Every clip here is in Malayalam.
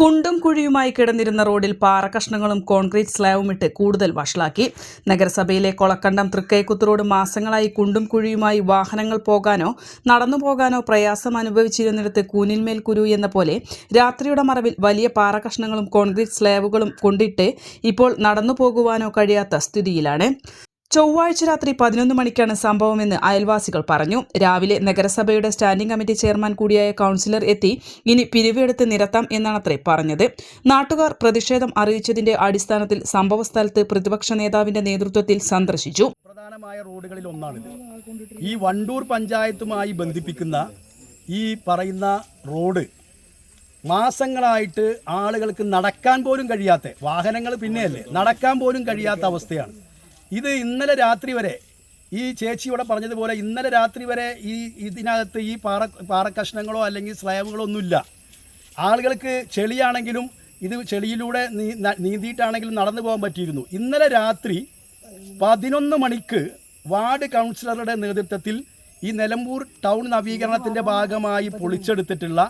കുണ്ടും കുഴിയുമായി കിടന്നിരുന്ന റോഡിൽ പാറക്കഷ്ണങ്ങളും കോൺക്രീറ്റ് സ്ലാബും ഇട്ട് കൂടുതൽ വഷളാക്കി. നഗരസഭയിലെ കൊളക്കണ്ടം തൃക്കൈക്കുത്ത് റോഡ് മാസങ്ങളായി കുണ്ടും കുഴിയുമായി വാഹനങ്ങൾ പോകാനോ നടന്നു പോകാനോ പ്രയാസം അനുഭവിച്ചിരുന്നിടത്ത് കൂനിൽമേൽ കുരു എന്ന പോലെ രാത്രിയുടെ മറവിൽ വലിയ പാറക്കഷ്ണങ്ങളും കോൺക്രീറ്റ് സ്ലാബുകളും കൊണ്ടിട്ട് ഇപ്പോൾ നടന്നു പോകുവാനോ കഴിയാത്ത സ്ഥിതിയിലാണ്. ചൊവ്വാഴ്ച രാത്രി പതിനൊന്ന് മണിക്കാണ് സംഭവമെന്ന് അയൽവാസികൾ പറഞ്ഞു. രാവിലെ നഗരസഭയുടെ സ്റ്റാൻഡിംഗ് കമ്മിറ്റി ചെയർമാൻ കൂടിയായ കൗൺസിലർ എത്തി. ഇനി പിരിവെടുത്ത് നിരത്താം എന്നാണത്രേ പറഞ്ഞത്. നാട്ടുകാർ പ്രതിഷേധം അറിയിച്ചതിന്റെ അടിസ്ഥാനത്തിൽ സംഭവ സ്ഥലത്ത് പ്രതിപക്ഷ നേതാവിന്റെ നേതൃത്വത്തിൽ സന്ദർശിച്ചു. പ്രധാനമായ റോഡുകളിൽ ഒന്നാണിത്. ഈ വണ്ടൂർ പഞ്ചായത്തുമായി ബന്ധിപ്പിക്കുന്ന ഈ പറയുന്ന റോഡ് മാസങ്ങളായിട്ട് ആളുകൾക്ക് നടക്കാൻ പോലും കഴിയാത്ത വാഹനങ്ങൾ പിന്നെയല്ലേ നടക്കാൻ പോലും കഴിയാത്ത അവസ്ഥയാണ്. ഇത് ഇന്നലെ രാത്രി വരെ ഈ ചേച്ചി ഇവിടെ പറഞ്ഞതുപോലെ ഇന്നലെ രാത്രി വരെ ഈ ഇതിനകത്ത് ഈ പാറ പാറക്കഷ്ണങ്ങളോ അല്ലെങ്കിൽ സ്ലാബുകളോ ഒന്നുമില്ല. ആളുകൾക്ക് ചെളിയാണെങ്കിലും ഇത് ചെളിയിലൂടെ നീന്തിയിട്ടാണെങ്കിലും നടന്നു പോകാൻ പറ്റിയിരുന്നു. ഇന്നലെ രാത്രി പതിനൊന്ന് മണിക്ക് വാർഡ് കൗൺസിലറുടെ നേതൃത്വത്തിൽ ഈ നിലമ്പൂർ ടൗൺ നവീകരണത്തിന്റെ ഭാഗമായി പൊളിച്ചെടുത്തിട്ടുള്ള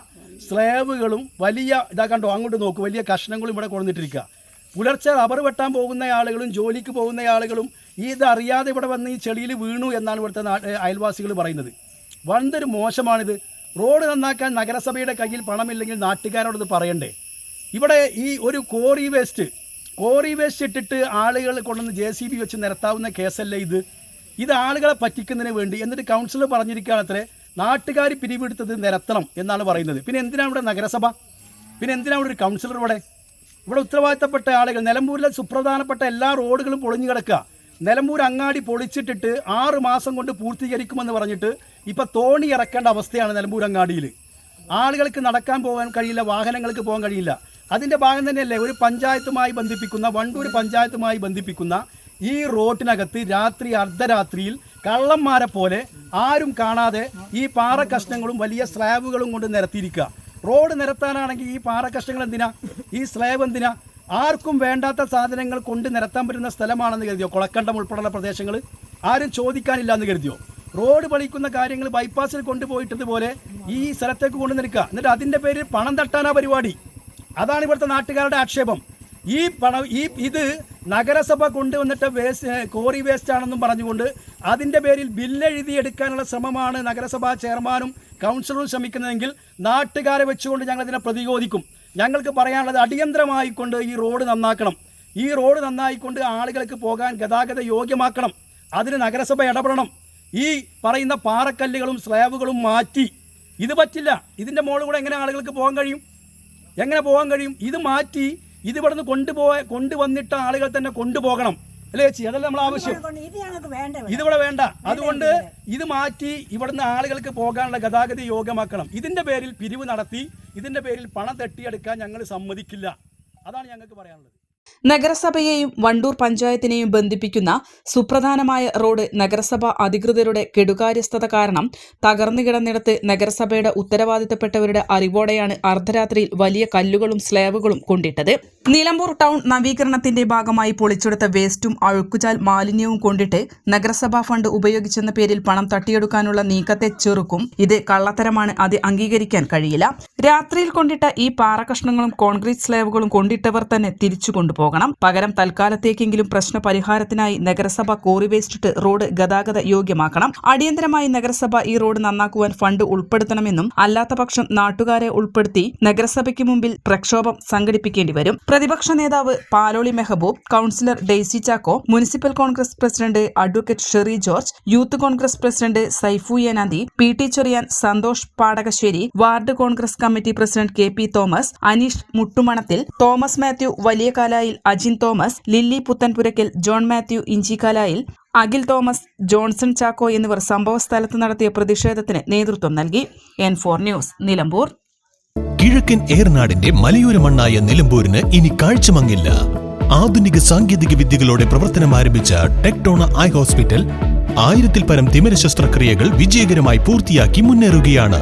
സ്ലാബുകളും വലിയ ഇതാ കണ്ടോ അങ്ങോട്ട് നോക്കൂ വലിയ കഷ്ണങ്ങളും ഇവിടെ കൊണ്ടുവന്നിട്ടിരിക്കുക. പുലർച്ചെ റബ്ബർ വെട്ടാൻ പോകുന്ന ആളുകളും ജോലിക്ക് പോകുന്ന ആളുകളും ഈ ഇതറിയാതെ ഇവിടെ വന്ന് ഈ ചെളിയിൽ വീണു എന്നാണ് ഇവിടുത്തെ അയൽവാസികൾ പറയുന്നത്. വളരെ മോശമാണിത്. റോഡ് നന്നാക്കാൻ നഗരസഭയുടെ കയ്യിൽ പണമില്ലെങ്കിൽ നാട്ടുകാരോടത് പറയണ്ടേ? ഇവിടെ ഈ ഒരു കോറി വേസ്റ്റ് കോറി വേസ്റ്റ് ഇട്ടിട്ട് ആളുകൾ കൊണ്ടുവന്ന് ജെ സി ബി വെച്ച് നിരത്താവുന്ന കേസല്ലേ ഇത്? ഇത് ആളുകളെ പറ്റിക്കുന്നതിന് വേണ്ടി. എന്നിട്ട് കൗൺസിലർ പറഞ്ഞിരിക്കുകയാണത്രേ നാട്ടുകാർ പിരിവെടുത്തത് നിരത്തണം എന്നാണ് പറയുന്നത്. പിന്നെ എന്തിനാണ് ഇവിടെ നഗരസഭ? പിന്നെ എന്തിനാണ് ഇവിടെ ഒരു കൗൺസിലർ ഇവിടെ? ഇവിടെ ഉത്തരവാദിത്തപ്പെട്ട ആളുകൾ നിലമ്പൂരിലെ സുപ്രധാനപ്പെട്ട എല്ലാ റോഡുകളും പൊളിഞ്ഞു കിടക്കുക. നിലമ്പൂർ അങ്ങാടി പൊളിച്ചിട്ടിട്ട് ആറ് മാസം കൊണ്ട് പൂർത്തീകരിക്കുമെന്ന് പറഞ്ഞിട്ട് ഇപ്പം തോണി ഇറക്കേണ്ട അവസ്ഥയാണ് നിലമ്പൂർ അങ്ങാടിയിൽ. ആളുകൾക്ക് നടക്കാൻ പോകാൻ കഴിയില്ല വാഹനങ്ങൾക്ക് പോകാൻ കഴിയില്ല. അതിന്റെ ഭാഗം തന്നെയല്ലേ ഒരു പഞ്ചായത്തുമായി ബന്ധിപ്പിക്കുന്ന വണ്ടൂർ പഞ്ചായത്തുമായി ബന്ധിപ്പിക്കുന്ന ഈ റോഡിനകത്ത് രാത്രി അർദ്ധരാത്രിയിൽ കള്ളന്മാരെ പോലെ ആരും കാണാതെ ഈ പാറ കഷ്ണങ്ങളും വലിയ സ്ലാബുകളും കൊണ്ട് നിരത്തിയിരിക്കുക. റോഡ് നിരത്താനാണെങ്കിൽ ഈ പാറ കഷ്ണങ്ങൾ എന്തിനാ? ഈ സ്ലാബ് എന്തിനാ? ആർക്കും വേണ്ടാത്ത സാധനങ്ങൾ കൊണ്ട് നിരത്താൻ പറ്റുന്ന സ്ഥലമാണെന്ന് കരുതിയോ? കുളക്കണ്ടം ഉൾപ്പെടെയുള്ള പ്രദേശങ്ങൾ ആരും ചോദിക്കാനില്ല എന്ന് കരുതിയോ? റോഡ് പണിക്കുന്ന കാര്യങ്ങൾ ബൈപ്പാസിൽ കൊണ്ടുപോയിട്ടതുപോലെ ഈ സ്ഥലത്തേക്ക് കൊണ്ടു നിൽക്കുക. എന്നിട്ട് അതിന്റെ പേരിൽ പണം തട്ടാനാ പരിപാടി. അതാണ് ഇവിടുത്തെ നാട്ടുകാരുടെ ആക്ഷേപം. ഈ പണം ഈ ഇത് നഗരസഭ കൊണ്ടുവന്നിട്ട് വേസ്റ്റ് കോറി വേസ്റ്റ് ആണെന്നും പറഞ്ഞുകൊണ്ട് അതിന്റെ പേരിൽ ബില്ലെഴുതി എഴുതിയെടുക്കാനുള്ള ശ്രമമാണ് നഗരസഭാ ചെയർമാനും കൗൺസിലറും ശ്രമിക്കുന്നതെങ്കിൽ നാട്ടുകാരെ വെച്ചുകൊണ്ട് ഞങ്ങൾ ഇതിനെ പ്രതിരോധിക്കും. ഞങ്ങൾക്ക് പറയാനുള്ളത് അടിയന്തരമായിക്കൊണ്ട് ഈ റോഡ് നന്നാക്കണം. ഈ റോഡ് നന്നായിക്കൊണ്ട് ആളുകൾക്ക് പോകാൻ ഗതാഗത യോഗ്യമാക്കണം. അതിന് നഗരസഭ ഇടപെടണം. ഈ പറയുന്ന പാറക്കല്ലുകളും സ്ലാബുകളും മാറ്റി. ഇത് പറ്റില്ല. ഇതിന്റെ മുകളിൽ കൂടെ എങ്ങനെ ആളുകൾക്ക് പോകാൻ കഴിയും? എങ്ങനെ പോകാൻ കഴിയും? ഇത് മാറ്റി ഇത് ഇവിടുന്ന് കൊണ്ടുപോയ കൊണ്ടുവന്നിട്ട് ആളുകൾ തന്നെ കൊണ്ടുപോകണം. അല്ലേ ചേച്ചി? അതല്ല നമ്മൾ ആവശ്യം. ഇതിവിടെ വേണ്ട. അതുകൊണ്ട് ഇത് മാറ്റി ഇവിടുന്ന് ആളുകൾക്ക് പോകാനുള്ള ഗതാഗത യോഗ്യമാക്കണം. ഇതിന്റെ പേരിൽ പിരിവ് നടത്തി ഇതിന്റെ പേരിൽ പണം തട്ടിയെടുക്കാൻ ഞങ്ങൾ സമ്മതിക്കില്ല. അതാണ് ഞങ്ങൾക്ക് പറയാനുള്ളത്. നഗരസഭയെയും വണ്ടൂർ പഞ്ചായത്തിനെയും ബന്ധിപ്പിക്കുന്ന സുപ്രധാനമായ റോഡ് നഗരസഭ അധികൃതരുടെ കെടുകാര്യസ്ഥത കാരണം തകർന്നു കിടന്നിടത്ത് നഗരസഭയുടെ ഉത്തരവാദിത്തപ്പെട്ടവരുടെ അറിവോടെയാണ് അർദ്ധരാത്രിയിൽ വലിയ കല്ലുകളും സ്ലാബുകളും കൊണ്ടിട്ടത്. നിലമ്പൂർ ടൗൺ നവീകരണത്തിന്റെ ഭാഗമായി പൊളിച്ചെടുത്ത വേസ്റ്റും അഴുക്കുചാൽ മാലിന്യവും കൊണ്ടിട്ട് നഗരസഭാ ഫണ്ട് ഉപയോഗിച്ചെന്ന പേരിൽ പണം തട്ടിയെടുക്കാനുള്ള നീക്കത്തെ ചെറുക്കും ഇത് കള്ളത്തരമാണ് അത് അംഗീകരിക്കാൻ കഴിയില്ല. രാത്രിയിൽ കൊണ്ടിട്ട ഈ പാറകഷ്ണങ്ങളും കോൺക്രീറ്റ് സ്ലാബുകളും കൊണ്ടിട്ടവർ തന്നെ തിരിച്ചു കൊണ്ടുപോകണം പകരം തൽക്കാലത്തേക്കെങ്കിലും പ്രശ്ന പരിഹാരത്തിനായി നഗരസഭ കോറി വേസ്റ്റിട്ട് റോഡ് ഗതാഗത യോഗ്യമാക്കണം. അടിയന്തരമായി നഗരസഭ ഈ റോഡ് നന്നാക്കുവാൻ ഫണ്ട് ഉൾപ്പെടുത്തണമെന്നും അല്ലാത്തപക്ഷം നാട്ടുകാരെ ഉൾപ്പെടുത്തി നഗരസഭയ്ക്ക് മുമ്പിൽ പ്രക്ഷോഭം സംഘടിപ്പിക്കേണ്ടി വരും. പ്രതിപക്ഷ നേതാവ് Paloli Mehboob councillor Daisy Chacko municipal Congress president advocate Sherry George youth Congress president Saifu Yananthi P T Cherian Santhosh Padakassery ward Congress committee president K P Thomas Aneesh Muttumanathil Thomas Mathew Valiyakalayil Ajin Thomas Lilly Puthenpurackal John Mathew Inchikalayil Akhil Thomas Johnson Chacko എന്നിവർ സംഭവസ്ഥലത്ത് നടത്തിയ പ്രതിഷേധത്തിന് നേതൃത്വം നൽകി. N four news Nilambur. കിഴക്കൻ ഏർനാടിന്റെ മലയോര മണ്ണായ നിലമ്പൂരിന് ഇനി കാഴ്ചമങ്ങില്ല. ആധുനിക സാങ്കേതിക വിദ്യകളോടെ പ്രവർത്തനം ആരംഭിച്ച ടെക്ടോണ ഐ ഹോസ്പിറ്റൽ ആയിരത്തിൽ പരം തിമിര ശസ്ത്രക്രിയകൾ വിജയകരമായി പൂർത്തിയാക്കി മുന്നേറുകയാണ്.